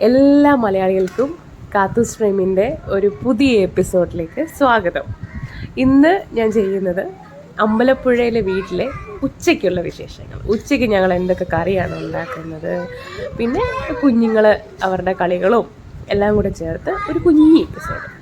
എല്ലാ മലയാളികൾക്കും കാത്തു സ്ട്രീമിന്റെ ഒരു പുതിയ എപ്പിസോഡിലേക്ക് സ്വാഗതം. ഇന്ന് ഞാൻ ചെയ്യുന്നത് അമ്പലപ്പുഴയിലെ വീട്ടിലെ ഉച്ചയ്ക്കുള്ള വിശേഷങ്ങൾ. ഉച്ചയ്ക്ക് ഞങ്ങൾ എന്തൊക്കെ കറിയാണ് ഉണ്ടാക്കുന്നത്? പിന്നെ കുഞ്ഞുങ്ങൾ അവരുടെ കളികളും എല്ലാം കൂടെ ചേർത്ത് ഒരു കുഞ്ഞി എപ്പിസോഡ്.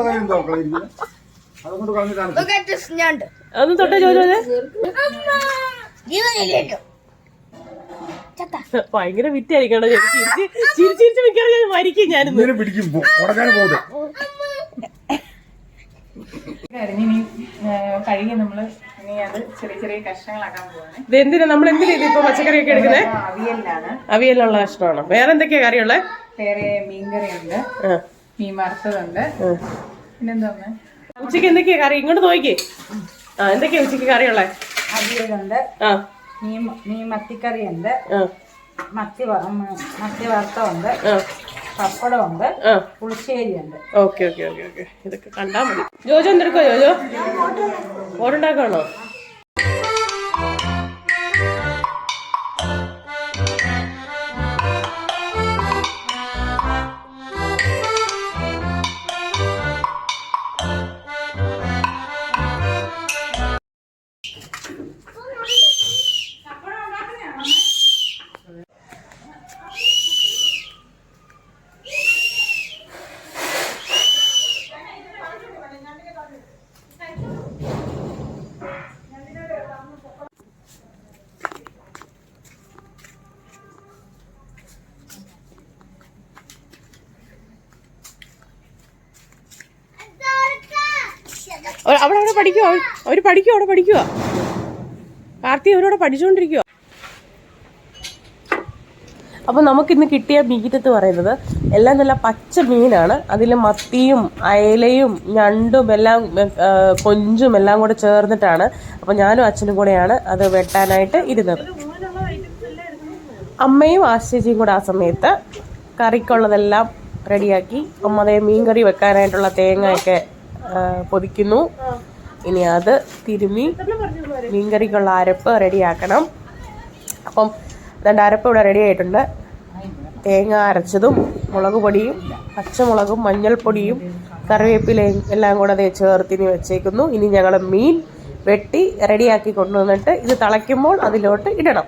കയ്യിലെന്തോ കളയിരിക്കുന്നത് അതുകൊണ്ട് നനക്കിക്ക് അതൊന്ന് തൊട്ടേ ഭയങ്കര വിറ്റായിരിക്കണം ചിരിച്ച് ചിരിച്ച് ചിരിച്ച് മിക്കവാറും ഞാൻ മരിക്കും പിടിക്കും അരിഞ്ഞിനി കഴുകി നമ്മൾ ഇനി അത് ചെറിയ ചെറിയ കഷ്ണങ്ങളാക്കാൻ പോവാണ്. ഇത് എന്തിനാ? നമ്മൾ എന്തിനാ ഇതിപ്പോ പച്ചക്കറിയൊക്കെ എടുക്കുന്നത് അവിയലിലാണ്. അവിയലുള്ള കഷ്ണമാണ്? വേറെ എന്തൊക്കെയാ കറിയുള്ളത് വേറെ മീൻകറിയുണ്ട്. മീൻ വറുത്തതുണ്ട്. പിന്നെന്താ? ഉച്ചയ്ക്ക് എന്തൊക്കെയാ കറി? ഇങ്ങോട്ട് നോക്കിക്കേ. ആ എന്തൊക്കെയാ ഉച്ചയ്ക്ക് കറിയുള്ളത് അവിയലുണ്ട്. ആ. മീൻ മീൻ മത്തിക്കറിയുണ്ട്. മത്തി മത്തി വറുത്തുണ്ട് പപ്പടമുണ്ട് പുളിശ്ശേരിയുണ്ട്. Okay okay okay okay. ഇതൊക്കെ കണ്ടാ മതി. ജോജോ എന്തെടുക്കോ ജോജോ? ഓടുണ്ടാക്കാണോ അവിടെ പഠിക്കുവോ? അവർ പഠിക്കുവോ അവിടെ പഠിക്കുവോ? കാർത്തി അവരോട് പഠിച്ചുകൊണ്ടിരിക്കുവോ? അപ്പൊ നമുക്കിന്ന് കിട്ടിയ മീറ്റത്ത് പറയുന്നത് എല്ലാം നല്ല പച്ച മീനാണ്. അതിൽ മത്തിയും അയലയും ഞണ്ടും എല്ലാം കൊഞ്ചും എല്ലാം കൂടെ ചേർന്നിട്ടാണ്. അപ്പൊ ഞാനും അച്ഛനും കൂടെയാണ് അത് വെട്ടാനായിട്ട് ഇരുന്നത്. അമ്മയും ആശ്ചേച്ചിയും കൂടെ ആ സമയത്ത് കറിക്കുള്ളതെല്ലാം റെഡിയാക്കി. അമ്മ മീൻകറി വെക്കാനായിട്ടുള്ള തേങ്ങയൊക്കെ പൊതിക്കുന്നു. ഇനി അത് തിരുമി മീൻകറിക്കുള്ള അരപ്പ് റെഡിയാക്കണം. അപ്പം രണ്ട് അരപ്പ് ഇവിടെ റെഡി ആയിട്ടുണ്ട്. തേങ്ങ അരച്ചതും മുളക് പൊടിയും പച്ചമുളകും മഞ്ഞൾപ്പൊടിയും കറിവേപ്പിലയും എല്ലാം കൂടെ അതേ ചേർത്തിനി വെച്ചേക്കുന്നു. ഇനി ഞങ്ങൾ മീൻ വെട്ടി റെഡിയാക്കി കൊണ്ടുവന്നിട്ട് ഇത് തിളയ്ക്കുമ്പോൾ അതിലോട്ട് ഇടണം.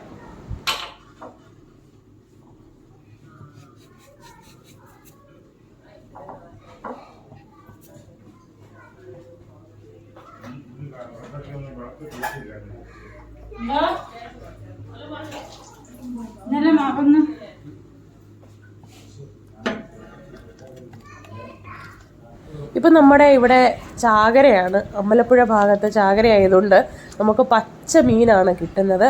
മാപ്പൊന്ന് ഇപ്പം നമ്മുടെ ഇവിടെ ചാകരയാണ്. അമ്പലപ്പുഴ ഭാഗത്ത് ചാകര ആയതുകൊണ്ട് നമുക്ക് പച്ച മീനാണ് കിട്ടുന്നത്.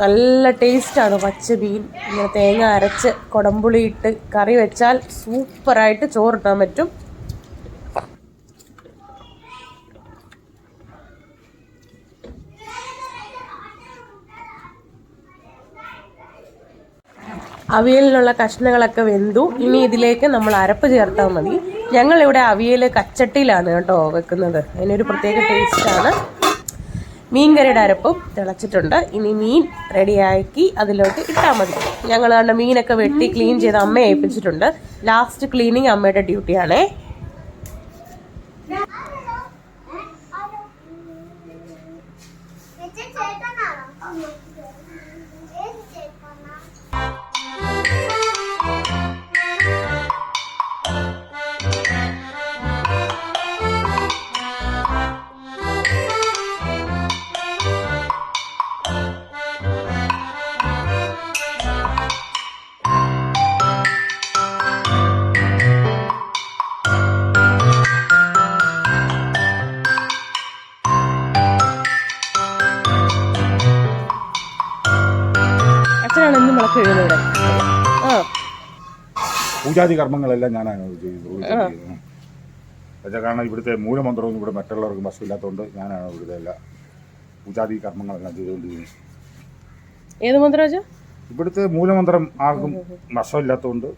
നല്ല ടേസ്റ്റാണ് പച്ച മീൻ. ഇങ്ങനെ തേങ്ങ അരച്ച് കുടംപുളി കറി വെച്ചാൽ സൂപ്പറായിട്ട് ചോറിട്ടാൻ പറ്റും. അവിയലിനുള്ള കഷ്ണങ്ങളൊക്കെ വെന്തു. ഇനി ഇതിലേക്ക് നമ്മൾ അരപ്പ് ചേർത്താൽ മതി. ഞങ്ങൾ ഇവിടെ അവിയൽ കച്ചട്ടിയിലാണ് കേട്ടോ വെക്കുന്നത്. അതിനൊരു പ്രത്യേക ടേസ്റ്റാണ് മീൻകറിയുടെ അരപ്പും തിളച്ചിട്ടുണ്ട്. ഇനി മീൻ റെഡിയാക്കി അതിലോട്ട് ഇട്ടാൽ മതി. ഞങ്ങൾ കണ്ട മീനൊക്കെ വെട്ടി ക്ലീൻ ചെയ്ത് അമ്മയെ ഏൽപ്പിച്ചിട്ടുണ്ട്. ലാസ്റ്റ് ക്ലീനിങ് അമ്മയുടെ ഡ്യൂട്ടിയാണേ പൂജാതി കർമ്മങ്ങളെല്ലാം ഞാനാണ് ചെയ്തു പക്ഷേ കാരണം ഇവിടുത്തെ മൂലമന്ത്രമൊന്നും ഇവിടെ മറ്റുള്ളവർക്ക് വശമില്ലാത്തതുകൊണ്ട് ഞാനാണ് ഇവിടുത്തെ എല്ലാ പൂജാതി കർമ്മങ്ങളെല്ലാം ചെയ്തുകൊണ്ടിരിക്കുന്നത് ഏത് മന്ത്രം ഇവിടുത്തെ മൂലമന്ത്രം ആർക്കും വശമില്ലാത്തതുകൊണ്ട്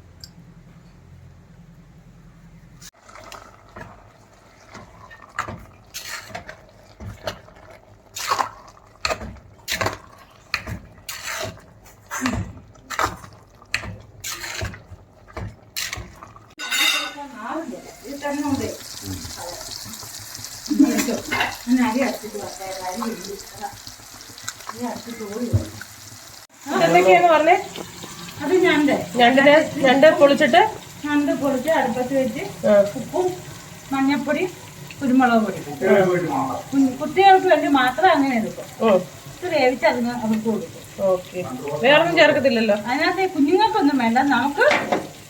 എന്തൊക്കെയാന്ന് പറഞ്ഞേ? അത് ഞണ്ട്. ഞണ്ടിന് ഞണ്ട് പൊളിച്ചിട്ട്? ഞണ്ട് പൊളിച്ച് അടുപ്പത്ത് വെച്ച് ഉപ്പും മഞ്ഞപ്പൊടി കുരുമുളക് പൊടി. കുട്ടികൾക്ക് വേണ്ടി മാത്രം അങ്ങനെ എടുക്കും. ഇത് വേവിച്ച് അതിന് അവർക്ക് കൊടുക്കും. ഓക്കെ. വേറൊന്നും ചേർക്കത്തില്ലല്ലോ? അതിനകത്ത് കുഞ്ഞുങ്ങൾക്കൊന്നും വേണ്ട. നമുക്ക്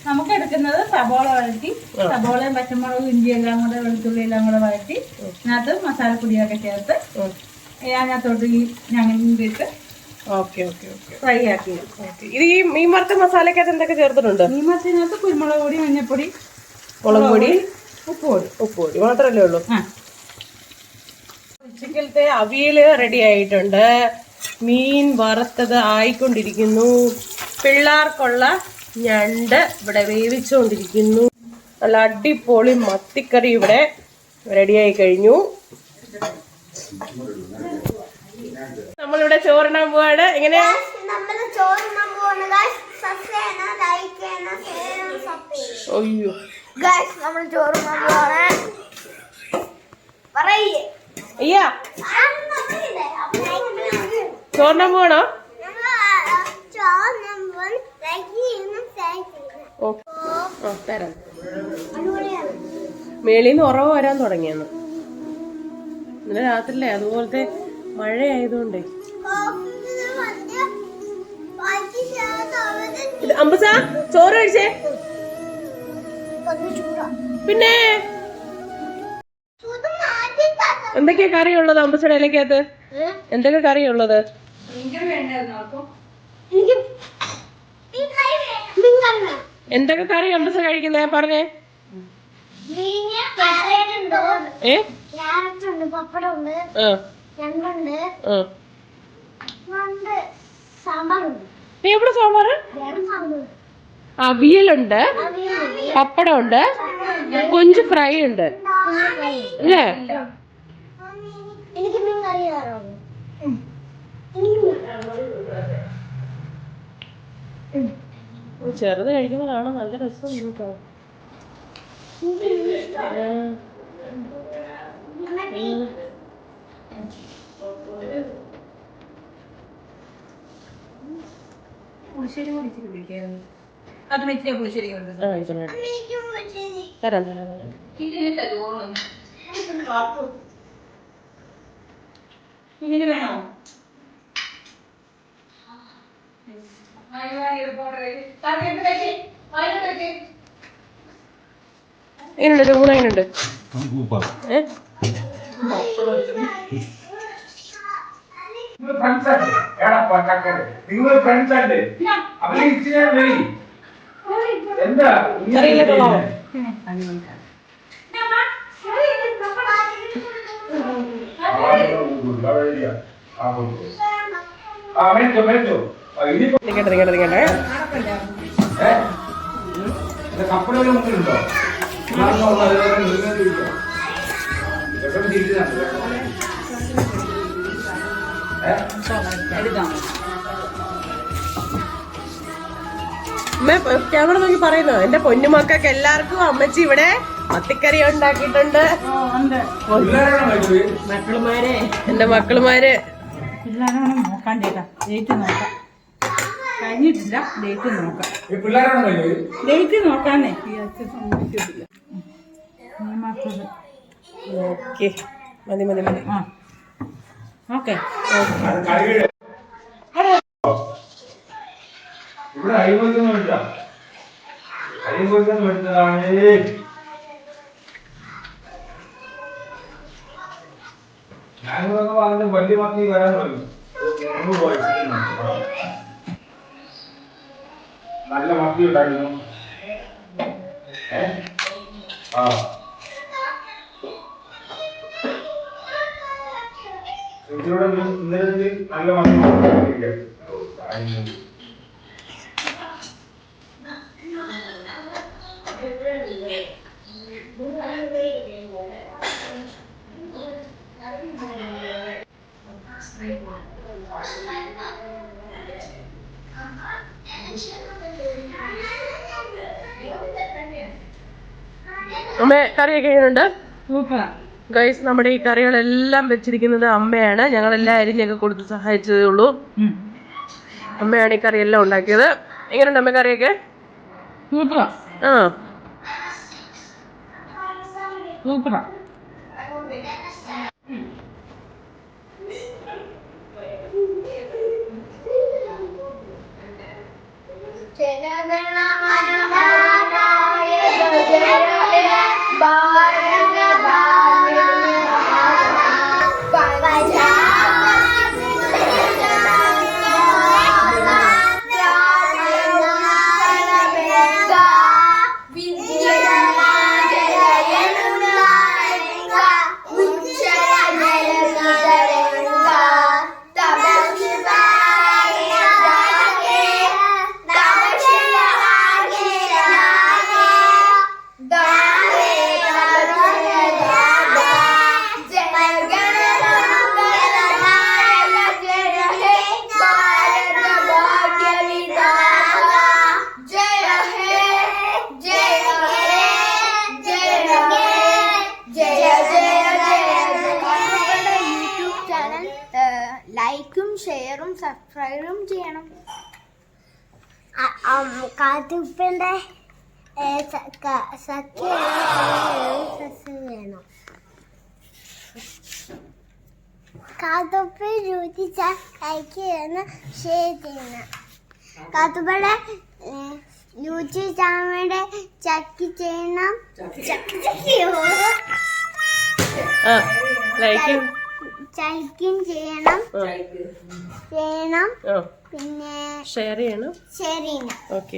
നമുക്ക് എടുക്കുന്നത് സബോള വഴറ്റി സബോളയും പച്ചമുളകും ഇഞ്ചി എല്ലാം കൂടെ വെളുത്തുള്ളി എല്ലാം കൂടെ വഴറ്റി അതിനകത്ത് മസാലപ്പൊടിയൊക്കെ ചേർത്ത്. അതിനകത്തോട്ട് ഈ ഞങ്ങൾക്ക് ഇട്ട് ഓക്കെ ഓക്കെ ഓക്കെ. ഫ്രൈ ആക്കി. ഓക്കെ. ഇത് ഈ മീൻ വറുത്ത മസാലക്കകത്ത് എന്തൊക്കെ ചേർത്തിട്ടുണ്ട്? മീൻ മത്തിനകത്ത് കുരുമുളക് പൊടി മഞ്ഞപ്പൊടി മുളക് പൊടി ഉപ്പ് പൊടി ഉപ്പ് പൊടി. മാത്രമല്ലേ ഉള്ളൂ? ഉച്ചക്കലത്തെ അവിയൽ റെഡി ആയിട്ടുണ്ട്. മീൻ വറുത്തത് ആയിക്കൊണ്ടിരിക്കുന്നു. പിള്ളേർക്കുള്ള ഞണ്ട് ഇവിടെ വേവിച്ചുകൊണ്ടിരിക്കുന്നു. നല്ല അടിപൊളി മത്തിക്കറി ഇവിടെ റെഡിയായി കഴിഞ്ഞു. നമ്മളിവിടെ ചോറിനാൻ പോവാണ്. എങ്ങനെയാ? അയ്യോ. നമ്മൾ ചോറിനാൻ പോവാണ്. അയ്യാ. ചോറിനാൻ പോകുന്ന ലൈക്ക് ചെയ്യണം ഷെയർ ചെയ്യണം ഓ ആ തരാം. മേളിന്ന് ഉറവ് വരാൻ തുടങ്ങിയെന്ന്. ഇന്നലെ രാത്രിയിലെ അതുപോലത്തെ മഴ ആയതുകൊണ്ടേ അമ്പസാ ചോറ് കഴിച്ചേ? പിന്നെ? എന്തൊക്കെയാ കറി ഉള്ളത് അമ്പസയുടെ ഇലക്കകത്ത് എന്തൊക്കെ കറി ഉള്ളത് എനിക്ക് എന്തൊക്കെ കറി അമ്പസ കഴിക്കുന്നേ? പറഞ്ഞേ. ഏ? ക്യാരറ്റ് ഉണ്ട് പപ്പടം ഉണ്ട് ആ. ഞണ്ടുണ്ട് ആ. ഉണ്ട് നീ എവിടെ സാമ്പാർ? അവിയലുണ്ട് അവിയലുണ്ട്. പപ്പടം ഉണ്ട് കൊഞ്ച് ഫ്രൈ ഉണ്ട്. അല്ലേ? എനിക്ക് മീൻ കറി തരാമോ ചെറുത് കഴിക്കുമ്പോൾ കാണാൻ നല്ല രസം നിങ്ങൾക്ക് പുളിശ്ശേരി കൂടി ഇച്ചിരി കുടിക്കായിരുന്നു. അത് വെച്ചിട്ട് പുളിശ്ശേരി കൊടുക്കുന്നത് ആ ഇതോടെ തരാം തരാം തരാം. വേണോ? എങ്ങനെയുണ്ട് ഊണ് എന്താ? കറിയിലെ കൊള്ളാമോ ആ ആ, ഇനിയിപ്പോ ക്യാമറ നോക്കി പറയുന്നത് എന്റെ പൊന്നുമക്കൾക്ക് എല്ലാവർക്കും അമ്മച്ചി ഇവിടെ മത്തിക്കറി ഉണ്ടാക്കിയിട്ടുണ്ട് മക്കളുമാര്. എന്റെ മക്കളുമാര് ഡേറ്റാ ഡേറ്റ് നോക്കാം. കഴിഞ്ഞിട്ടില്ല. ഡേറ്റ് നോക്കാം? ഡേറ്റ് നോക്കാന്നേ ഈ അച്ഛൻ സമ്മതിക്കത്തില്ല ഓക്കെ മതി മതി മതി. ആ. ഓക്കെ. ഇവിടെ അരികൊയ്ക്കൊന്നും വേണ്ട. അരികൊയ്ക്കൊന്നും വേണ്ടതാണ്. ഞാനിതൊക്കെ പറഞ്ഞിട്ട് വലിയ മക്കി വരാൻ തുടങ്ങി. പോയി. നല്ല മത്തി ഉണ്ടായിരുന്നു. ഇന്നലെ നല്ല മത്തി അതിന് അമ്മ കറിയൊക്കെ എങ്ങനെയുണ്ട്? ഗൈസ് നമ്മുടെ ഈ കറികളെല്ലാം വെച്ചിരിക്കുന്നത് അമ്മയാണ്. ഞങ്ങളെല്ലാം അരിഞ്ഞൊക്കെ കൊടുത്ത് സഹായിച്ചതേ ഉള്ളൂ. അമ്മയാണ് ഈ കറിയെല്ലാം ഉണ്ടാക്കിയത്. എങ്ങനെയുണ്ട് അമ്മ കറിയൊക്കെ? സൂപ്പറാ ആ സൂപ്പറാ യൂട്യൂബ് കാത്തുപ്പന്റെ സഖ്യ വേണം. കാത്തുപ്പ രുചിച്ച ലൈക്ക് ചെയ്യണം ഷെയർ ചെയ്യണം കാത്തുപ്പയുടെ യൂട്യൂബ് ചാനലിന്റെ ചക്കി. ചെയ്യണം ചക്കി ചൈക്കും ചെയ്യണം ചെയ്യണം പിന്നെ ഷെയർ ചെയ്യണം. ശരി ഓക്കെ.